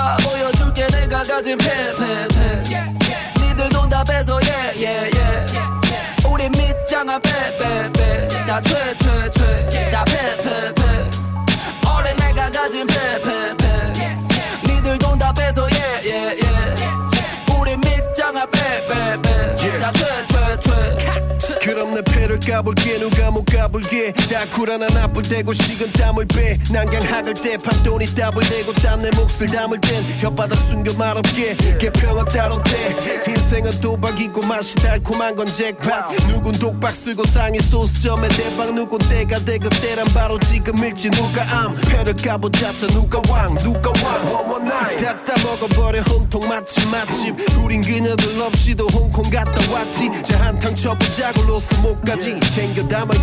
다 보여줄게 내가 가진 패패패 니들도 다 뺏어 예예예. 예. 우리 밑장아 빼빼빼 다 퇴퇴퇴. 다 패패패 어린 내가 가진 패패 그럼 내 패를 까볼게 누가 못 까불게. 다쿨 하나 나쁠 때고 식은 땀을 빼. 난강 학을 때 판돈이 답을 내고 딴내 몫을 담을 땐 혓바닥 숨겨 말없게. 개평은 따로 돼. 인생은 도박이고 맛이 달콤한 건 잭팟. 누군 독박 쓰고 상해 소스점에 대박 누군 때가 돼. 그때란 바로 지금 일지 누가 암. 패를 까보자자 누가 왕 누가 왕 원원나이 다 따먹어버려. 혼통 맛집 맛집. 우린 그녀들 없이도 홍콩 갔다 왔지. 자 한탕 쳐보자고 로스 목까지 챙겨 담아